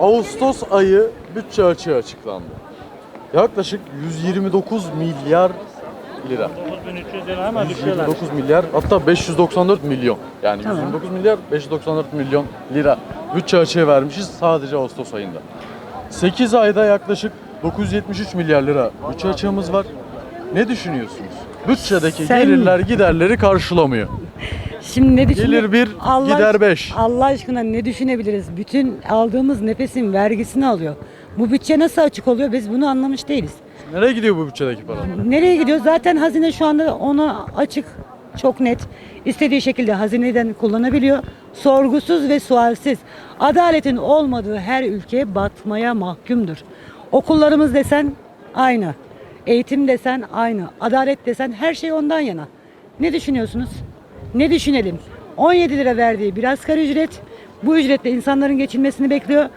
Ağustos ayı bütçe açığı açıklandı. Yaklaşık 129 milyar lira. 9300 lira ama düşüyorlar. 129 milyar hatta 594 milyon. Yani 129 milyar 594 milyon lira bütçe açığı vermişiz sadece Ağustos ayında. 8 ayda yaklaşık 973 milyar lira bütçe açığımız var. Ne düşünüyorsunuz? Bütçedeki Sen- gelirler giderleri karşılamıyor. Şimdi ne düşün? Gelir bir, gider beş. Allah aşkına ne düşünebiliriz? Bütün aldığımız nefesin vergisini alıyor. Bu bütçe nasıl açık oluyor? Biz bunu anlamış değiliz. Nereye gidiyor bu bütçedeki para? Nereye gidiyor? Zaten hazine şu anda ona açık, çok net. İstediği şekilde hazineden kullanabiliyor. Sorgusuz ve sualsiz. Adaletin olmadığı her ülke batmaya mahkumdur. Okullarımız desen aynı. Eğitim desen aynı. Adalet desen her şey ondan yana. Ne düşünüyorsunuz? Ne düşünelim? 17 lira verdiği bir asgari ücret. Bu ücretle insanların geçinmesini bekliyor.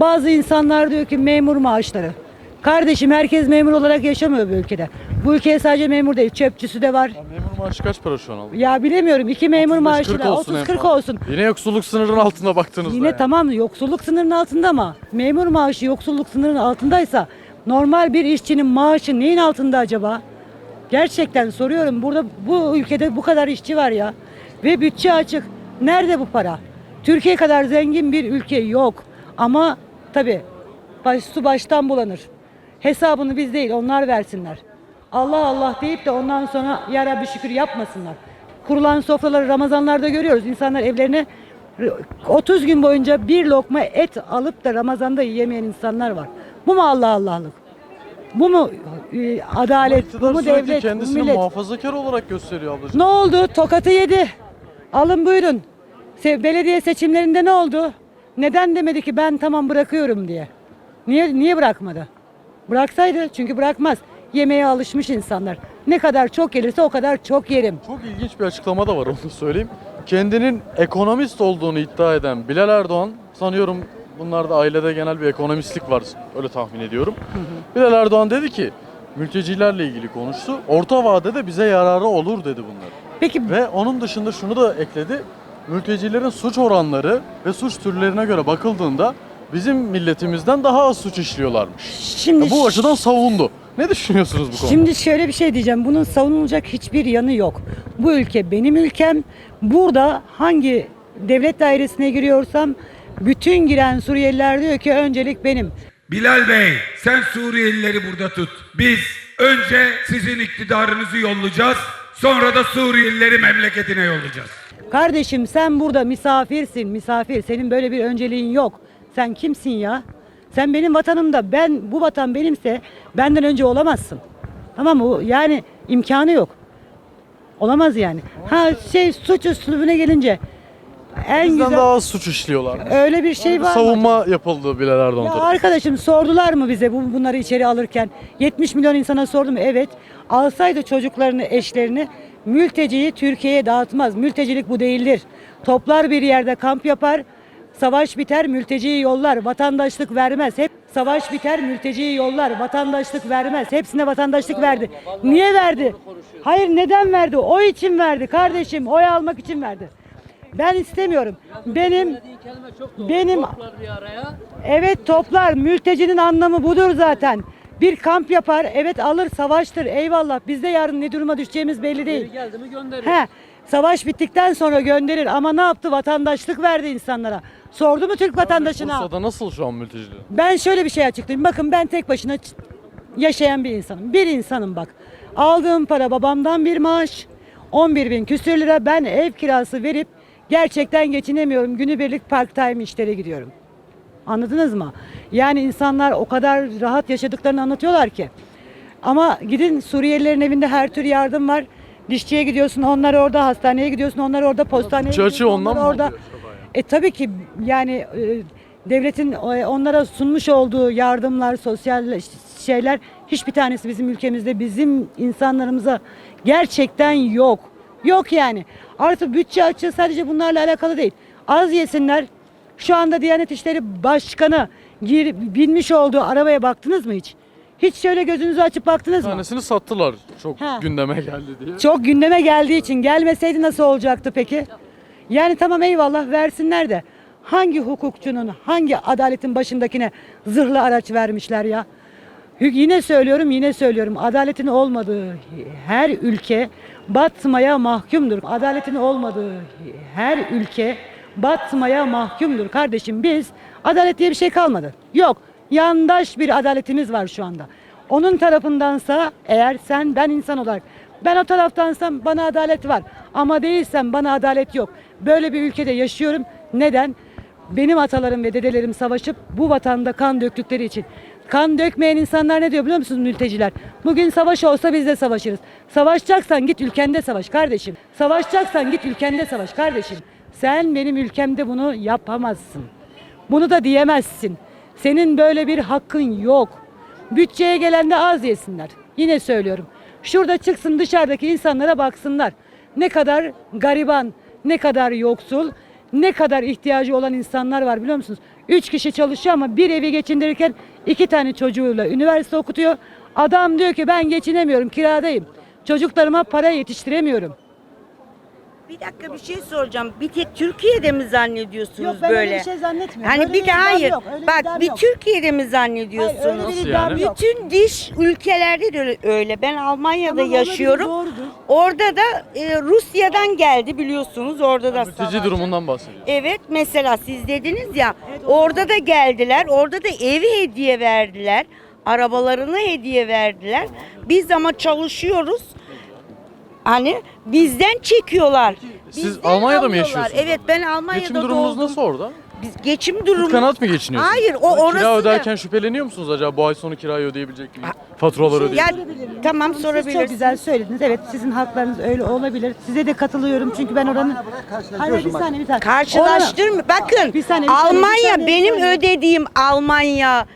Bazı insanlar diyor ki memur maaşları. Kardeşim herkes memur olarak yaşamıyor bu ülkede. Bu ülkeye sadece memur değil, çöpçüsü de var. Memur maaşı kaç para şu an aldı? Ya bilemiyorum iki memur maaşı 35-40 da olsun en 30-40 fazla. olsun. Yine yoksulluk sınırının altında baktığınızda. Yine yani. tamam yoksulluk sınırının altında ama memur maaşı yoksulluk sınırının altındaysa normal bir işçinin maaşı neyin altında acaba? Gerçekten soruyorum. Burada bu ülkede bu kadar işçi var ya ve bütçe açık. Nerede bu para? Türkiye kadar zengin bir ülke yok. Ama tabii baş, su baştan bulanır. Hesabını biz değil onlar versinler. Allah Allah deyip de ondan sonra ya Rabbi şükür yapmasınlar. Kurulan sofraları Ramazanlarda görüyoruz. İnsanlar evlerine 30 gün boyunca bir lokma et alıp da Ramazan'da yiyemeyen insanlar var. Bu mu Allah Allah'lık? Bu mu e, adalet? Bu mu devlet? Bu kendisini millet? muhafazakar olarak gösteriyor ablacığım. Ne oldu? Tokat'ı yedi. Alın buyurun. Belediye seçimlerinde ne oldu? Neden demedi ki ben tamam bırakıyorum diye? Niye niye bırakmadı? Bıraksaydı çünkü bırakmaz. Yemeğe alışmış insanlar. Ne kadar çok gelirse o kadar çok yerim. Çok ilginç bir açıklama da var onu söyleyeyim. Kendinin ekonomist olduğunu iddia eden Bilal Erdoğan sanıyorum bunlarda ailede genel bir ekonomistlik var öyle tahmin ediyorum. Bilal Erdoğan dedi ki mültecilerle ilgili konuştu. Orta vadede bize yararı olur dedi bunlar. Peki Ve onun dışında şunu da ekledi. Mültecilerin suç oranları ve suç türlerine göre bakıldığında bizim milletimizden daha az suç işliyorlarmış. şimdi Ya bu açıdan savundu. Ne düşünüyorsunuz bu konuda? Şimdi şöyle bir şey diyeceğim. Bunun savunulacak hiçbir yanı yok. Bu ülke benim ülkem. Burada hangi devlet dairesine giriyorsam bütün giren Suriyeliler diyor ki öncelik benim. Bilal Bey sen Suriyelileri burada tut. Biz önce sizin iktidarınızı yollayacağız. Sonra da Suriyelileri memleketine yollayacağız. Kardeşim sen burada misafirsin, misafir. Senin böyle bir önceliğin yok. Sen kimsin ya? Sen benim vatanımda, ben bu vatan benimse benden önce olamazsın. Tamam mı? Yani imkanı yok. Olamaz yani. Ha şey suç üslubuna gelince en Bizden güzel daha az suç işliyorlar. öyle bir şey var mı? Savunma yapıldı Bilal Erdoğan Ya tarafından. arkadaşım sordular mı bize bu bunları içeri alırken? 70 milyon insana sordum. Evet. Alsaydı çocuklarını, eşlerini mülteciyi Türkiye'ye dağıtmaz. Mültecilik bu değildir. Toplar bir yerde kamp yapar. Savaş biter, mülteciyi yollar. Vatandaşlık vermez. Hep savaş biter, mülteciyi yollar. Vatandaşlık vermez. Hepsine vatandaşlık verdi. Niye verdi? Hayır neden verdi? O için verdi kardeşim. Oy almak için verdi. Ben istemiyorum. Benim benim Evet toplar. Mültecinin anlamı budur zaten. Bir kamp yapar, evet alır, savaştır. Eyvallah. Biz de yarın ne duruma düşeceğimiz belli değil. Geldi mi gönderir. He. Savaş bittikten sonra gönderir ama ne yaptı? Vatandaşlık verdi insanlara. Sordu mu Türk vatandaşına? Bursa'da nasıl şu an mülteciler? Ben şöyle bir şey açıklayayım. Bakın ben tek başına ç- yaşayan bir insanım. Bir insanım bak. Aldığım para babamdan bir maaş. 11 bin küsür lira. Ben ev kirası verip gerçekten geçinemiyorum. Günübirlik part time işlere gidiyorum. Anladınız mı? Yani insanlar o kadar rahat yaşadıklarını anlatıyorlar ki. Ama gidin Suriyelilerin evinde her tür yardım var. Dişçiye gidiyorsun onlar orada, hastaneye gidiyorsun onlar orada, postaneye açığı gidiyorsun ondan onlar mı orada. oluyor acaba ya? E tabii ki yani e, devletin e, onlara sunmuş olduğu yardımlar, sosyal şeyler hiçbir tanesi bizim ülkemizde bizim insanlarımıza gerçekten yok. Yok yani. Artık bütçe açığı sadece bunlarla alakalı değil. Az yesinler. Şu anda Diyanet İşleri Başkanı gir, binmiş olduğu arabaya baktınız mı hiç? Hiç şöyle gözünüzü açıp baktınız mı? tanesini sattılar çok Ha. gündeme geldi diye. Çok gündeme geldiği için gelmeseydi nasıl olacaktı peki? Yani tamam eyvallah versinler de hangi hukukçunun, hangi adaletin başındakine zırhlı araç vermişler ya? Hü- Yine söylüyorum, yine söylüyorum. Adaletin olmadığı her ülke batmaya mahkumdur. Adaletin olmadığı her ülke batmaya mahkumdur. Kardeşim biz adalet diye bir şey kalmadı. Yok. Yandaş bir adaletimiz var şu anda. Onun tarafındansa eğer sen ben insan olarak ben o taraftansam bana adalet var. Ama değilsem bana adalet yok. Böyle bir ülkede yaşıyorum. Neden? Benim atalarım ve dedelerim savaşıp bu vatanda kan döktükleri için. Kan dökmeyen insanlar ne diyor biliyor musunuz mülteciler? Bugün savaş olsa biz de savaşırız. Savaşacaksan git ülkende savaş kardeşim. Savaşacaksan git ülkende savaş kardeşim. Sen benim ülkemde bunu yapamazsın. Bunu da diyemezsin. Senin böyle bir hakkın yok. Bütçeye gelen de az yesinler. Yine söylüyorum. Şurada çıksın dışarıdaki insanlara baksınlar. Ne kadar gariban, ne kadar yoksul, ne kadar ihtiyacı olan insanlar var biliyor musunuz? Üç kişi çalışıyor ama bir evi geçindirirken iki tane çocuğuyla üniversite okutuyor. Adam diyor ki ben geçinemiyorum, kiradayım. Çocuklarıma para yetiştiremiyorum. Bir dakika bir şey soracağım. Bir tek Türkiye'de mi zannediyorsunuz Yok ben böyle? öyle bir şey zannetmiyorum. Hani Öyle bir de iddiam hayır. yok, öyle Bak iddiam bir yok. Türkiye'de mi Hayır, zannediyorsunuz? öyle bir Nasıl iddiam yani? yok. Bütün diş ülkelerde de öyle. Ben Almanya'da Tamam, olabilir, yaşıyorum. Orada da e, Rusya'dan geldi biliyorsunuz. Orada da Mülteci savaş. durumundan bahsediyor. Evet mesela siz dediniz ya orada da geldiler. Orada da evi hediye verdiler. Arabalarını hediye verdiler. Biz ama çalışıyoruz. Hani bizden çekiyorlar. Siz Bizden Almanya'da mı alıyorlar. yaşıyorsunuz? Evet ben Almanya'da Geçim durumunuz doğdum. nasıl orada? Biz geçim durumu. Kıt kanaat mı geçiniyorsunuz? Hayır o orası Kira da- öderken şüpheleniyor musunuz acaba bu ay sonu kirayı ödeyebilecek miyim? Faturaları Ya, ödeyebilecek miyim? tamam Siz sorabilirsiniz. çok güzel söylediniz. Evet sizin haklarınız öyle olabilir. Size de katılıyorum çünkü ben oranın... Hayır bir saniye bir saniye. Karşılaştırma. Bakın Bir saniye, bir saniye, Almanya bir saniye, bir benim saniye. ödediğim Almanya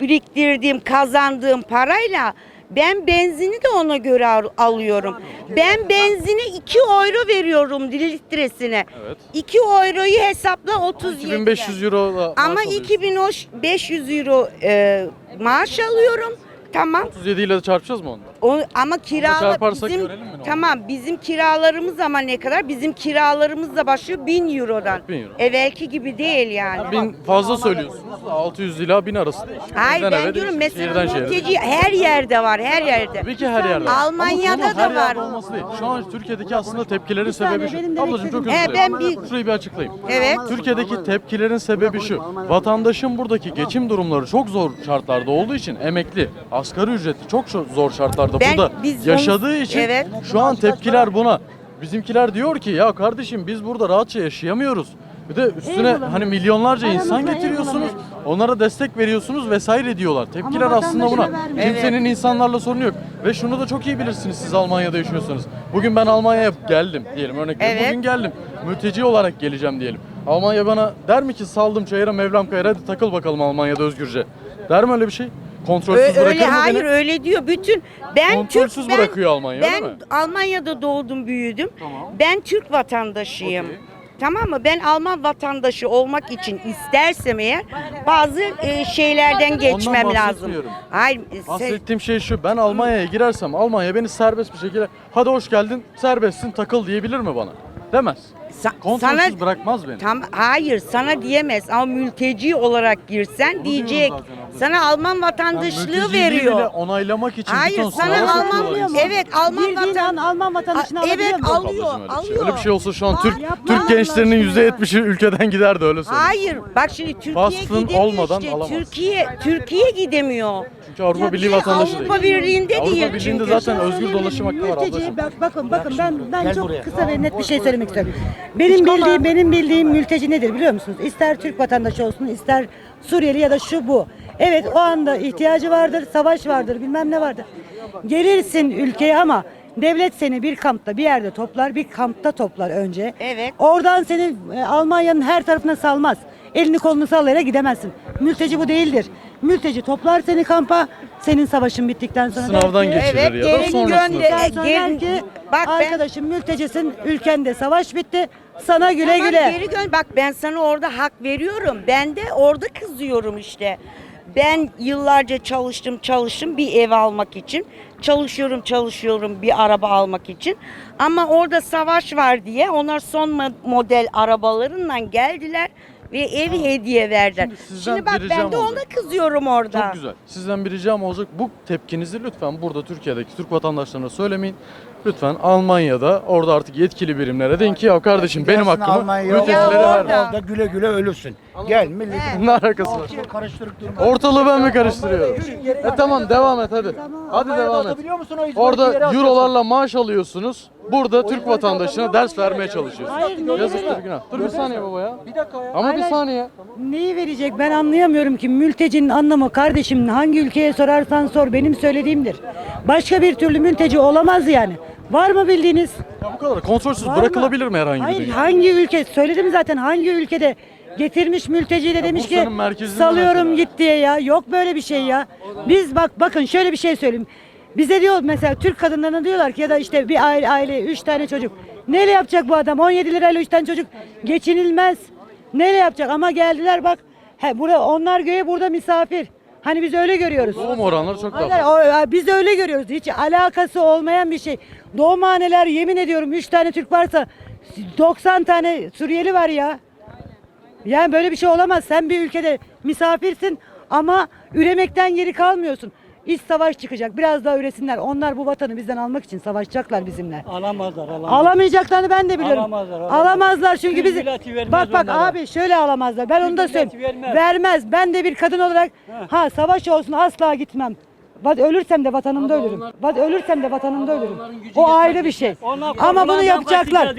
biriktirdiğim kazandığım parayla ben benzini de ona göre al- alıyorum. Ben benzine 2 euro veriyorum litresine. Evet. 2 euroyu hesapla 37. 2500 euro Ama maaş alıyorsun. 2500 euro e, maaş alıyorum. Tamam. 37 ile de çarpacağız mı onu? O, ama kira çarparsak bizim görelim mi ne olur? tamam bizim kiralarımız ama ne kadar? Bizim kiralarımız da başlıyor 1000 eurodan. 1000 euro. Evvelki gibi değil yani. Bin fazla söylüyorsunuz. da 600 ila 1000 arası. Hayır Evden eve ben diyorum mesela Şehirden mülteci her yerde var her yerde. Tabii ki her yerde. Almanya'da Ama da yerde var. olması değil. Şu an Türkiye'deki aslında tepkilerin sebebi benim şu. demek Ablacığım çok özür istediğim- dilerim. E, ben bir- Şurayı bir açıklayayım. Evet. Türkiye'deki tepkilerin sebebi şu. Vatandaşın buradaki geçim durumları çok zor şartlarda olduğu için emekli, asgari ücretli çok zor şartlarda Ben- burada biz yaşadığı onu- için Evet. şu an tepkiler buna. Bizimkiler diyor ki ya kardeşim biz burada rahatça yaşayamıyoruz. Bir de üstüne Eyvallah. hani milyonlarca insan Aramızda getiriyorsunuz. eyvallah. Onlara destek veriyorsunuz vesaire diyorlar. Tepkiler aslında buna. vatandaşına vermiyor. Kimsenin insanlarla sorunu yok. Ve şunu da çok iyi bilirsiniz siz Almanya'da yaşıyorsanız. Bugün ben Almanya'ya geldim diyelim örnek veriyorum. Evet. Bugün geldim. Mülteci olarak geleceğim diyelim. Almanya bana der mi ki saldım çayıra Mevlam kayıra hadi takıl bakalım Almanya'da özgürce. Der mi öyle bir şey? Kontrolsüz Ö- bırakır öyle mı hayır beni? öyle diyor. Bütün ben Kontrolsüz Türk ben, bırakıyor Almanya, Ben değil mi? Almanya'da doğdum büyüdüm. Tamam. Ben Türk vatandaşıyım. Okey. Tamam mı? Ben Alman vatandaşı olmak için istersem eğer bazı e, şeylerden geçmem lazım. bahsetmiyorum. Hayır, e, sen- Bahsettiğim şey şu. Ben Almanya'ya girersem Almanya beni serbest bir şekilde hadi hoş geldin serbestsin takıl diyebilir mi bana? Demez. Sa- Kontrolsüz sana bırakmaz beni. Tam hayır sana diyemez ama mülteci olarak girsen diyecek. diyorum zaten ablacığım. Sana Alman vatandaşlığı mülteciliği bile veriyor. onaylamak için Hayır, bir ton sana Alman- insanı. Evet Alman Girdiğin an vatan Alman vatandaşını A- alabiliyor evet, musun? al- alıyor, Ablacığım öyle bir şey. alıyor. Öyle bir şey olsa şu an Var, Türk yapma Türk Allah gençlerinin aşkına ya. %70'i ülkeden giderdi öyle söyleyeyim. Hayır bak şimdi Türkiye Vasfın gidemiyor olmadan işte. alamaz. Türkiye Türkiye gidemiyor. Çünkü Avrupa Ya Birliği vatandaşı Avrupa değil. Birliği'nde Avrupa değil Birliği'nde çünkü. zaten özgür dolaşım hakkı var Mülteci, ablacığım. bak, bakın bakın ben ben çok kısa ve net bir şey söylemek istiyorum. Benim bildiğim benim bildiğim mülteci nedir biliyor musunuz? İster Türk vatandaşı olsun, ister Suriyeli ya da şu bu. Evet o anda ihtiyacı vardır, savaş vardır, bilmem ne vardır. Gelirsin ülkeye ama devlet seni bir kampta bir yerde toplar, bir kampta toplar önce. Evet. Oradan seni e, Almanya'nın her tarafına salmaz. Elini kolunu sallayarak gidemezsin. Mülteci bu değildir. Mülteci toplar seni kampa. Senin savaşın bittikten sonra Sınavdan ki- geçirir Evet, ya da gelin sonrasında. gönde- Ondan sonra ki Bak ben- arkadaşım mültecisin ülkende savaş bitti sana güle Tamam, güle. Geri gön. Bak ben sana orada hak veriyorum. Ben de orada kızıyorum işte. Ben yıllarca çalıştım çalıştım bir ev almak için. Çalışıyorum çalışıyorum bir araba almak için. Ama orada savaş var diye onlar son mo- model arabalarından geldiler. Ve ev hediye verdiler. Şimdi sizden Şimdi bak bir ricam ben de ona olacak. kızıyorum orada. Çok güzel. Sizden bir ricam olacak. Bu tepkinizi lütfen burada Türkiye'deki Türk vatandaşlarına söylemeyin. Lütfen Almanya'da orada artık yetkili birimlere deyin ki ya kardeşim benim Gidersin hakkımı Almanya'ya, mültecilere orada- verme. orada- güle güle ölürsün. Gel milletin Ne alakası var? karıştırıp durma. Ortalığı ben mi karıştırıyorum? E tamam devam et hadi. Hadi devam et. Biliyor musun o İzmir'i Orada yere atıyorsun. eurolarla maaş alıyorsunuz. Burada Türk vatandaşına ders vermeye çalışıyorsunuz. Hayır, neyi Yazıktır veriyor? günah. Dur bir saniye baba ya. Bir dakika ya. Ama bir saniye. Neyi verecek ben anlayamıyorum ki mültecinin anlamı kardeşim hangi ülkeye sorarsan sor benim söylediğimdir. Başka bir türlü mülteci olamaz yani. Var mı bildiğiniz? Ya bu kadar kontrolsüz Var mı? bırakılabilir mi herhangi bir Hayır dünya? hangi ülke söyledim zaten hangi ülkede getirmiş mülteciyi de demiş ki Bursa'nın merkezinde salıyorum mesela. git diye ya. Yok böyle bir şey ya. Biz bak bakın şöyle bir şey söyleyeyim. Bize diyor mesela Türk kadınlarına diyorlar ki ya da işte bir aile, aile 3 tane çocuk. Neyle yapacak bu adam? 17 lirayla 3 tane çocuk geçinilmez. Neyle yapacak? Ama geldiler bak. He, burada onlar göğe burada misafir. Hani biz öyle görüyoruz. Doğum oranları çok daha Hayır, fazla. o- ya biz öyle görüyoruz. Hiç alakası olmayan bir şey. Doğumhaneler yemin ediyorum 3 tane Türk varsa 90 tane Suriyeli var ya. Yani böyle bir şey olamaz. Sen bir ülkede misafirsin ama üremekten geri kalmıyorsun. İç savaş çıkacak. Biraz daha üresinler. Onlar bu vatanı bizden almak için savaşacaklar bizimle. Alamazlar, alamazlar. Alamayacaklarını ben de biliyorum. Alamazlar, alamazlar. Alamazlar çünkü bizi Bak bak onlara. abi şöyle alamazlar. Ben onu da söyleyeyim. vermez. Vermez. Ben de bir kadın olarak ha savaş olsun asla gitmem. Vat ölürsem de vatanımda ölürüm. Vat ölürsem de vatanımda ölürüm. O ayrı bir şey. Onlar Ama bunu yapacaklar.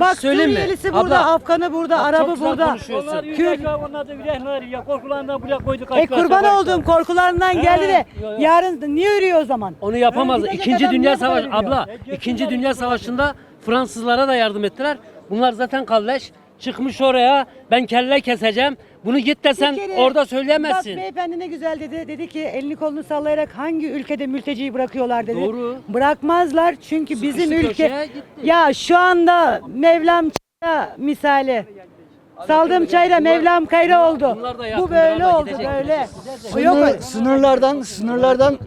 Bak söyleyeyim mi? Suriyelisi burada, Abla, Afganı burada, Arabı güzel burada. Onlar Kürt. yürekler, onlar da yürekler ya. Korkularından buraya koyduk. E kurban olduğum korkularından geldi de yo, yo. yarın niye yürüyor o zaman? Onu yapamaz. İkinci Dünya Savaşı abla, İkinci Dünya Savaşı'nda Fransızlara da yardım ettiler. Bunlar zaten kalleş. Çıkmış oraya ben kelle keseceğim. Bunu git desen Bir kere- orada söyleyemezsin. Bak beyefendi ne güzel dedi. Dedi ki elini kolunu sallayarak hangi ülkede mülteciyi bırakıyorlar dedi. Doğru. Bırakmazlar çünkü bizim Sıkıştı ülke köşeye gitti. ya şu anda Mevlam Çayra misali. Saldığım çayra Mevlam kayra oldu. bunlar da Bu böyle oldu gidecek, böyle. Yok Sınır- sınırlardan sınırlardan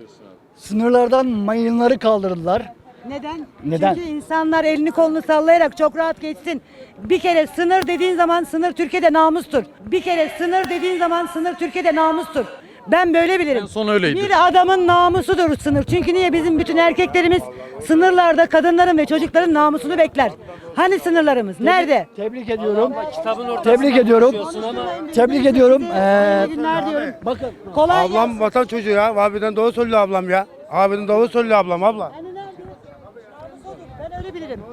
sınırlardan mayınları kaldırdılar. Neden? Neden? Çünkü insanlar elini kolunu sallayarak çok rahat geçsin. Bir kere sınır dediğin zaman sınır Türkiye'de namustur. Bir kere sınır dediğin zaman sınır Türkiye'de namustur. Ben böyle bilirim. En son öyleydi. Bir adamın namusudur sınır. Çünkü niye bizim bütün erkeklerimiz sınırlarda kadınların ve çocukların namusunu bekler. Hani sınırlarımız? Nerede? Tebrik ediyorum. Kitabın ortasında Tebrik ediyorum. konuşuyorsun ama Tebrik ediyorum. Ee, İyi günler diyorum. bakın Kolay Ablam vatan çocuğu ya. Abiden doğru söylüyor ablam ya. Abiden doğru söylüyor ablam abla. Ben öyle bilirim.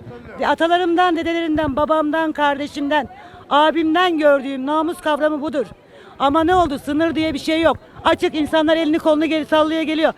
Atalarımdan, dedelerimden, babamdan, kardeşimden, abimden gördüğüm namus kavramı budur. Ama ne oldu? Sınır diye bir şey yok. Açık insanlar elini kolunu geri sallaya geliyor.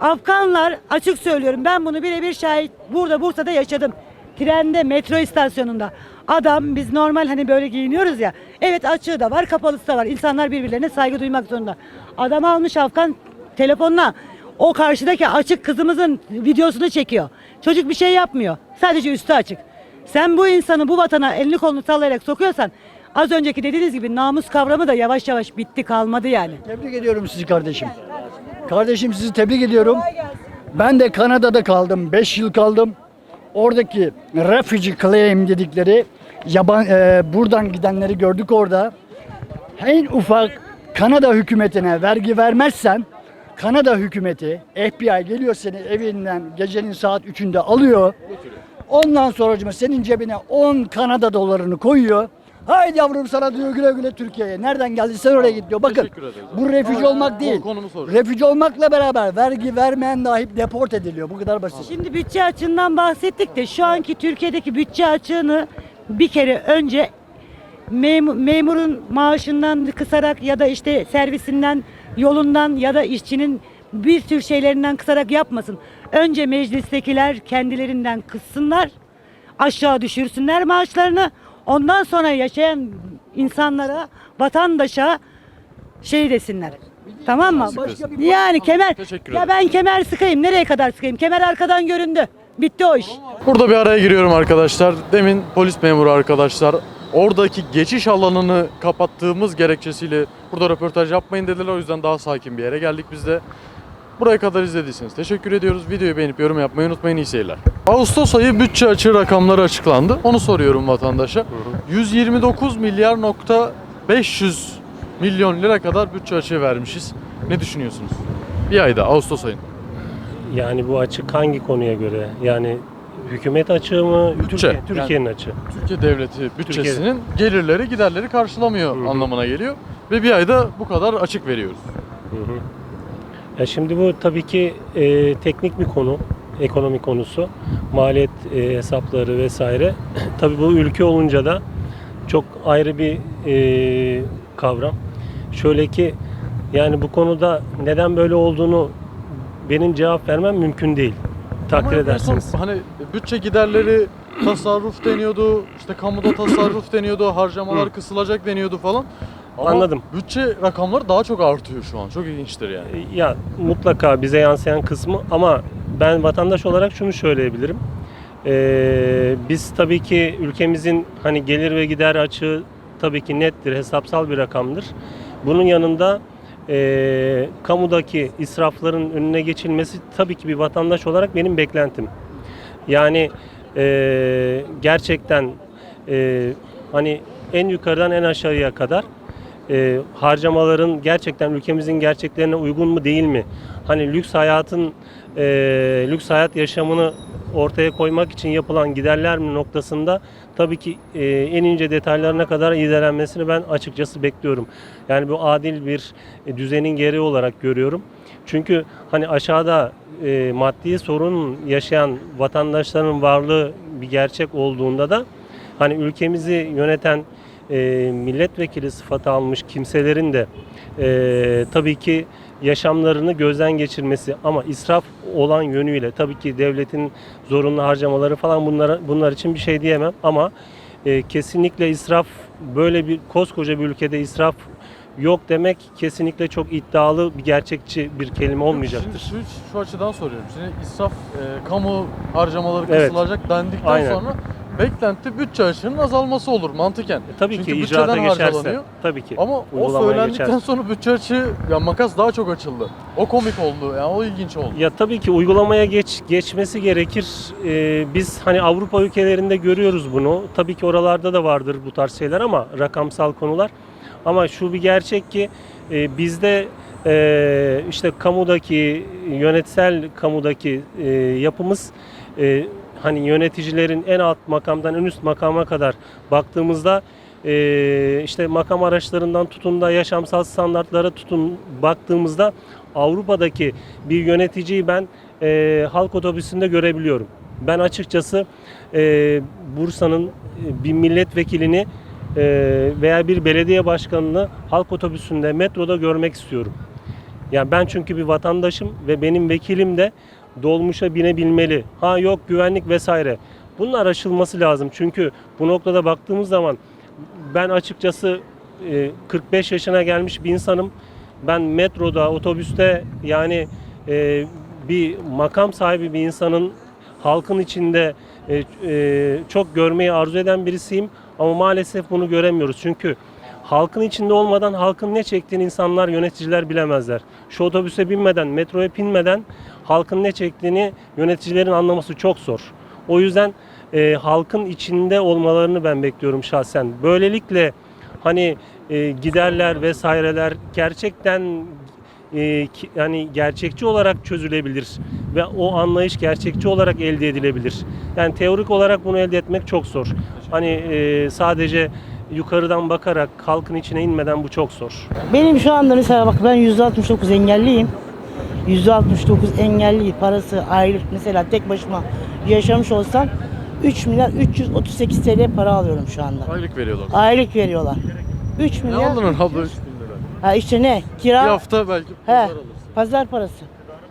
Afganlar açık söylüyorum ben bunu birebir şahit burada Bursa'da yaşadım. Trende metro istasyonunda. Adam biz normal hani böyle giyiniyoruz ya. Evet açığı da var kapalısı da var. İnsanlar birbirlerine saygı duymak zorunda. Adam almış Afgan telefonuna o karşıdaki açık kızımızın videosunu çekiyor. Çocuk bir şey yapmıyor. Sadece üstü açık. Sen bu insanı bu vatana elini kolunu sallayarak sokuyorsan az önceki dediğiniz gibi namus kavramı da yavaş yavaş bitti kalmadı yani. tebrik ediyorum sizi kardeşim. Kardeşim sizi tebrik ediyorum. Ben de Kanada'da kaldım. 5 yıl kaldım. Oradaki refugee claim dedikleri yaban e, buradan gidenleri gördük orada. En ufak Kanada hükümetine vergi vermezsen Kanada hükümeti FBI geliyor seni evinden gecenin saat 3'ünde alıyor. Ondan sonra senin cebine 10 Kanada dolarını koyuyor. Haydi yavrum sana diyor güle güle Türkiye'ye. Nereden geldiysen oraya git diyor. Bakın bu refüji olmak değil. Refüji olmakla beraber vergi vermeyen dahi deport ediliyor. Bu kadar basit. Şimdi bütçe açığından bahsettik de şu anki Türkiye'deki bütçe açığını bir kere önce mem- memurun maaşından kısarak ya da işte servisinden, yolundan ya da işçinin bir tür şeylerinden kısarak yapmasın. Önce meclistekiler kendilerinden kıssınlar, aşağı düşürsünler maaşlarını. Ondan sonra yaşayan insanlara, vatandaşa şey desinler. Tamam mı? Yani kemer ya ben kemer sıkayım. Nereye kadar sıkayım? Kemer arkadan göründü. Bitti o iş. Burada bir araya giriyorum arkadaşlar. Demin polis memuru arkadaşlar oradaki geçiş alanını kapattığımız gerekçesiyle burada röportaj yapmayın dediler. O yüzden daha sakin bir yere geldik biz de. Buraya kadar izlediyseniz teşekkür ediyoruz. Videoyu beğenip yorum yapmayı unutmayın. İyi seyirler. Ağustos ayı bütçe açığı rakamları açıklandı. Onu soruyorum vatandaşa. 129 milyar nokta 500 milyon lira kadar bütçe açığı vermişiz. Ne düşünüyorsunuz? Bir ayda Ağustos ayında. Yani bu açık hangi konuya göre? Yani hükümet açığı mı? Bütçe. Türkiye, Türkiye'nin açığı. Türkiye devleti bütçesinin gelirleri giderleri karşılamıyor anlamına geliyor. Ve bir ayda bu kadar açık veriyoruz. Ya şimdi bu tabii ki e, teknik bir konu, ekonomi konusu, maliyet e, hesapları vesaire. tabii bu ülke olunca da çok ayrı bir e, kavram. Şöyle ki yani bu konuda neden böyle olduğunu benim cevap vermem mümkün değil. Takdir edersiniz. Hani bütçe giderleri tasarruf deniyordu, işte kamuda tasarruf deniyordu, harcamalar kısılacak deniyordu falan. Ama Anladım. bütçe rakamları daha çok artıyor şu an. Çok ilginçtir yani. Ya mutlaka bize yansıyan kısmı ama ben vatandaş olarak şunu söyleyebilirim. Ee, biz tabii ki ülkemizin hani gelir ve gider açığı tabii ki nettir, hesapsal bir rakamdır. Bunun yanında e, kamudaki israfların önüne geçilmesi tabii ki bir vatandaş olarak benim beklentim. Yani e, gerçekten e, hani en yukarıdan en aşağıya kadar e, harcamaların gerçekten ülkemizin gerçeklerine uygun mu değil mi? Hani lüks hayatın e, lüks hayat yaşamını ortaya koymak için yapılan giderler mi noktasında tabii ki e, en ince detaylarına kadar ilerlenmesini ben açıkçası bekliyorum. Yani bu adil bir e, düzenin gereği olarak görüyorum. Çünkü hani aşağıda e, maddi sorun yaşayan vatandaşların varlığı bir gerçek olduğunda da hani ülkemizi yöneten e, milletvekili sıfatı almış kimselerin de e, tabii ki yaşamlarını gözden geçirmesi ama israf olan yönüyle tabii ki devletin zorunlu harcamaları falan bunlara, bunlar için bir şey diyemem ama e, kesinlikle israf böyle bir koskoca bir ülkede israf yok demek kesinlikle çok iddialı bir gerçekçi bir kelime olmayacaktır. Şimdi şu, şu açıdan soruyorum. Şimdi israf, e, kamu harcamaları Evet. kısılacak dendikten Aynen. sonra beklenti bütçe açığının azalması olur mantıken. Tabii Çünkü ki icraata geçerse tabii ki Ama o söylendikten geçerse. sonra bütçe açığı, ya makas daha çok açıldı. O komik oldu, yani o ilginç oldu. Ya tabii ki uygulamaya geç geçmesi gerekir. Ee, biz hani Avrupa ülkelerinde görüyoruz bunu. Tabii ki oralarda da vardır bu tarz şeyler ama rakamsal konular. Ama şu bir gerçek ki e, bizde e, işte kamudaki yönetsel kamudaki e, yapımız e, hani yöneticilerin en alt makamdan en üst makama kadar baktığımızda e, işte makam araçlarından tutun da yaşamsal standartlara tutun baktığımızda Avrupa'daki bir yöneticiyi ben e, halk otobüsünde görebiliyorum. Ben açıkçası e, Bursa'nın e, bir milletvekilini e, veya bir belediye başkanını halk otobüsünde, metroda görmek istiyorum. Yani ben çünkü bir vatandaşım ve benim vekilim de dolmuşa binebilmeli. Ha yok güvenlik vesaire. Bunun aşılması lazım. Çünkü bu noktada baktığımız zaman ben açıkçası e, 45 yaşına gelmiş bir insanım. Ben metroda, otobüste yani e, bir makam sahibi bir insanın halkın içinde e, e, çok görmeyi arzu eden birisiyim. Ama maalesef bunu göremiyoruz. Çünkü halkın içinde olmadan halkın ne çektiğini insanlar, yöneticiler bilemezler. Şu otobüse binmeden, metroya binmeden halkın ne çektiğini yöneticilerin anlaması çok zor. O yüzden e, halkın içinde olmalarını ben bekliyorum şahsen. Böylelikle hani e, giderler vesaireler gerçekten e, ki- yani gerçekçi olarak çözülebilir ve o anlayış gerçekçi olarak elde edilebilir. Yani teorik olarak bunu elde etmek çok zor. Hani e, sadece yukarıdan bakarak halkın içine inmeden bu çok zor. Benim şu anda mesela bak ben %69 engelliyim. %69 engelli parası aylık mesela tek başıma yaşamış olsam 3 milyar 338 TL para alıyorum şu anda. Aylık veriyorlar. Aylık veriyorlar. 3 Ne milyar. abla 3 bin lira? Ha işte ne? Bir Kira. hafta belki He. pazar alırsın. Pazar parası.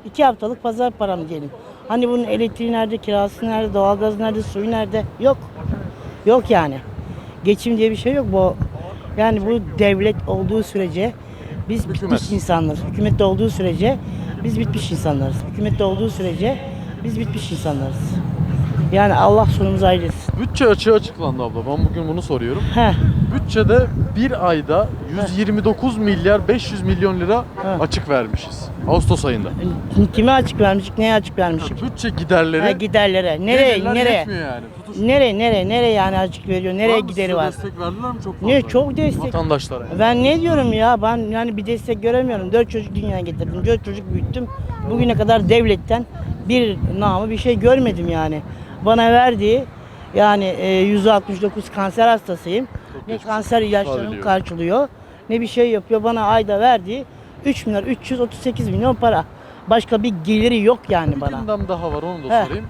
2 haftalık pazar param diyelim. Hani bunun elektriği nerede, kirası nerede, doğalgaz nerede, suyu nerede? Yok. Yok yani. Geçim diye bir şey yok. Bu yani bu devlet olduğu sürece biz bitmiş insanlarız. Hükümette olduğu sürece biz bitmiş insanlarız. Hükümette olduğu sürece biz bitmiş insanlarız. Yani Allah sonumuzu hayretsin. Bütçe açığı açıklandı abla. Ben bugün bunu soruyorum. Heh. Bütçede bir ayda 129 milyar 500 milyon lira Heh. açık vermişiz. Ağustos ayında. Kime açık vermişik, neye açık vermişik? Bütçe giderleri Ha, giderlere. Nereye, gelirler nereye? yetmiyor yani. Tutuş. Nereye, nereye, nereye yani açık veriyor? Nereye Var mı? gideri Size var? destek verdiler mi çok fazla? Ne çok destek. Vatandaşlara. Ben ne diyorum ya? Ben yani bir destek göremiyorum. Dört çocuk dünyaya getirdim. Dört çocuk büyüttüm. Bugüne kadar devletten bir namı bir şey görmedim yani. Bana verdiği yani e, 169 kanser hastasıyım. Ne geçmiş kanser diliyorum. karşılıyor. Ne bir şey yapıyor. Bana ayda verdiği 3 milyar 338 milyon para. Başka bir geliri yok yani Bir bana. gündem daha var onu da sorayım.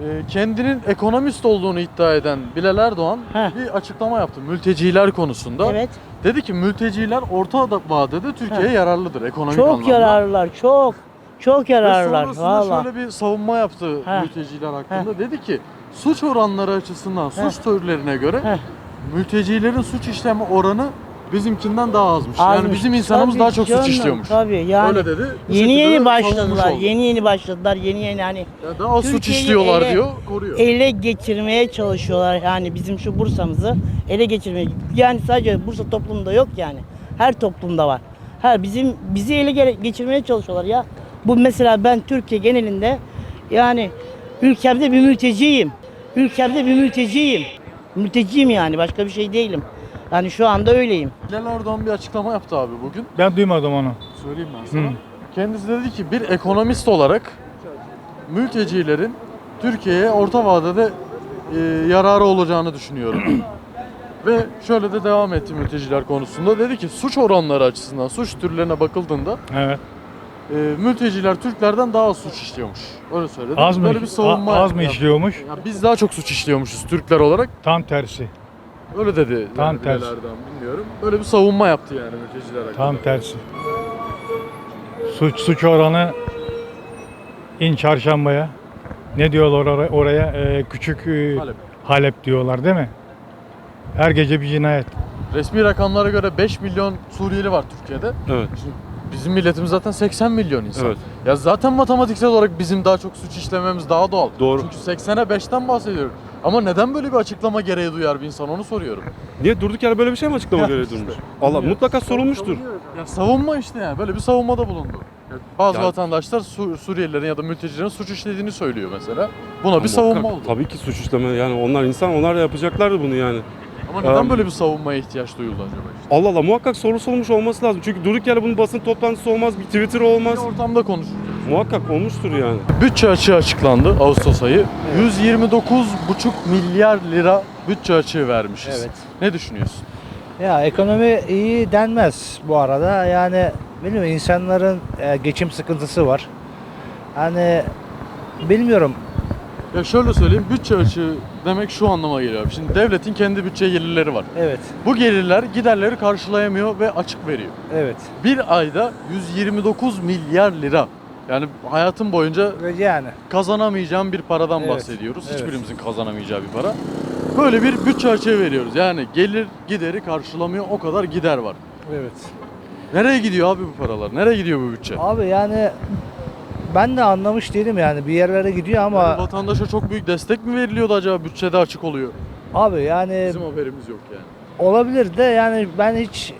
Ee, kendinin ekonomist olduğunu iddia eden Bilal Erdoğan Heh. bir açıklama yaptı mülteciler konusunda. Evet. Dedi ki mülteciler orta vadede Türkiye'ye yararlıdır ekonomik Çok anlamda. yararlılar. Çok. Çok Ve yararlılar. sonrasında Valla. şöyle bir savunma yaptı Heh. mülteciler hakkında. Dedi ki suç oranları açısından suç türlerine göre Heh. mültecilerin suç işleme oranı bizimkinden daha azmış. Yani Azmış. bizim insanımız Tabii daha çok canım, suç işliyormuş. Tabii yani. Öyle dedi. Bu Yeni şekilde de yeni savunmuş başladılar. oldu. Yeni yeni başladılar. Yeni yeni hani Yani daha az suç Türkiye'yi işliyorlar ele- diyor, koruyor. ele geçirmeye çalışıyorlar yani bizim şu Bursa'mızı ele geçirmeye. Yani sadece Bursa toplumunda yok yani. Her toplumda var. Her bizim bizi ele geçirmeye çalışıyorlar ya. Bu mesela ben Türkiye genelinde yani ülkemde bir mülteciyim. Ülkemde bir mülteciyim. Mülteciyim yani başka bir şey değilim. Yani şu anda öyleyim. Bilal Erdoğan bir açıklama yaptı abi bugün. Ben duymadım onu. Söyleyeyim ben sana. Kendisi dedi ki bir ekonomist olarak mültecilerin Türkiye'ye orta vadede e, yararı olacağını düşünüyorum. Ve şöyle de devam etti mülteciler konusunda. Dedi ki suç oranları açısından, suç türlerine bakıldığında Evet. E, mülteciler Türklerden daha az suç işliyormuş. Öyle söyledi. Az mı, Böyle bir savunma az mı yaptı. işliyormuş? Ya biz daha çok suç işliyormuşuz Türkler olarak. Tam tersi. Öyle dedi. Tam yani tersi. Erdoğan, bilmiyorum. Böyle bir savunma yaptı yani mülteciler hakkında. Tam tersi. Suç suç oranı in çarşambaya. Ne diyorlar oraya? oraya? Ee, küçük e, Halep. Halep diyorlar değil mi? Her gece bir cinayet. Resmi rakamlara göre 5 milyon Suriyeli var Türkiye'de. Evet. Şimdi bizim milletimiz zaten 80 milyon insan. Evet. Ya zaten matematiksel olarak bizim daha çok suç işlememiz daha doğal. Doğru. Çünkü 80'e 5'ten bahsediyorum. Ama neden böyle bir açıklama gereği duyar bir insan onu soruyorum. Niye durduk yere böyle bir şey mi açıklama gereği işte, durmuş? Allah mutlaka sorulmuştur. Ya savunma işte yani böyle bir savunmada bulundu. Bazı Yani- vatandaşlar Su- Suriyelilerin ya da mültecilerin suç işlediğini söylüyor mesela. Buna bir savunma oldu. Tabii ki suç işleme yani onlar insan onlar da yapacaklardı bunu yani. Ama neden Ee, böyle bir savunmaya ihtiyaç duyuldu acaba işte? Allah Allah muhakkak soru sorulmuş olması lazım. Çünkü durduk yere bunun basın toplantısı olmaz, bir Twitter olmaz. Bir ortamda konuşulacak. Muhakkak olmuştur yani. Bütçe açığı açıklandı Ağustos ayı. 129,5 milyar lira bütçe açığı vermişiz. Evet. Ne düşünüyorsun? Ya ekonomi iyi denmez bu arada. Yani bilmiyorum insanların e, geçim sıkıntısı var. Hani bilmiyorum. Ya şöyle söyleyeyim, bütçe açığı demek şu anlama geliyor. Şimdi devletin kendi bütçe gelirleri var. Evet, Bu gelirler giderleri karşılayamıyor ve açık veriyor. evet. Bir ayda 129 milyar lira. Yani hayatın boyunca Yani kazanamayacağım bir paradan Evet, bahsediyoruz. evet. Hiçbirimizin kazanamayacağı bir para. Böyle bir bütçe açığı veriyoruz. Yani gelir gideri karşılamıyor o kadar gider var. evet. Nereye gidiyor abi bu paralar? Nereye gidiyor bu bütçe? Abi yani ben de anlamış değilim yani bir yerlere gidiyor ama Yani vatandaşa çok büyük destek mi veriliyordu acaba bütçede açık oluyor? abi yani Bizim haberimiz yok yani. olabilir de yani ben hiç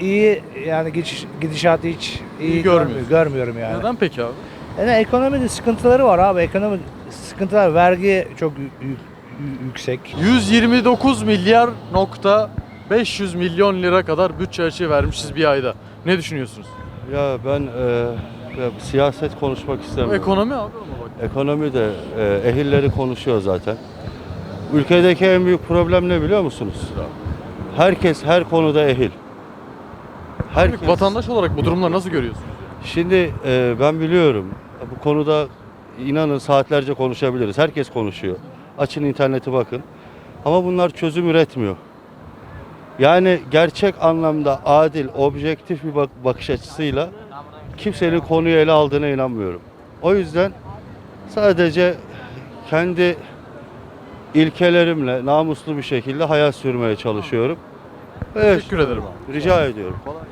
iyi yani gidiş, gidişatı hiç iyi, İyi görmüyorum, görmüyorsun. görmüyorum yani. Neden peki abi? Yani ekonomide sıkıntıları var abi. Ekonomik sıkıntılar, vergi çok yü- yü- yüksek. 129 milyar nokta 500 milyon lira kadar bütçe açığı vermişiz bir ayda. Ne düşünüyorsunuz? Ya ben e, siyaset konuşmak istemiyorum. ekonomi abi ama bak. Ekonomi de e, ehilleri konuşuyor zaten. Ülkedeki en büyük problem ne biliyor musunuz? Herkes her konuda ehil. Herkes. Vatandaş olarak bu durumları nasıl görüyorsun? Şimdi e, ben biliyorum bu konuda inanın saatlerce konuşabiliriz. Herkes konuşuyor. Açın interneti bakın. Ama bunlar çözüm üretmiyor. Yani gerçek anlamda adil, objektif bir bak- bakış açısıyla kimsenin konuyu ele aldığına inanmıyorum. O yüzden sadece kendi ilkelerimle namuslu bir şekilde hayat sürmeye çalışıyorum. Evet, Teşekkür ederim abi. rica ediyorum. Kolay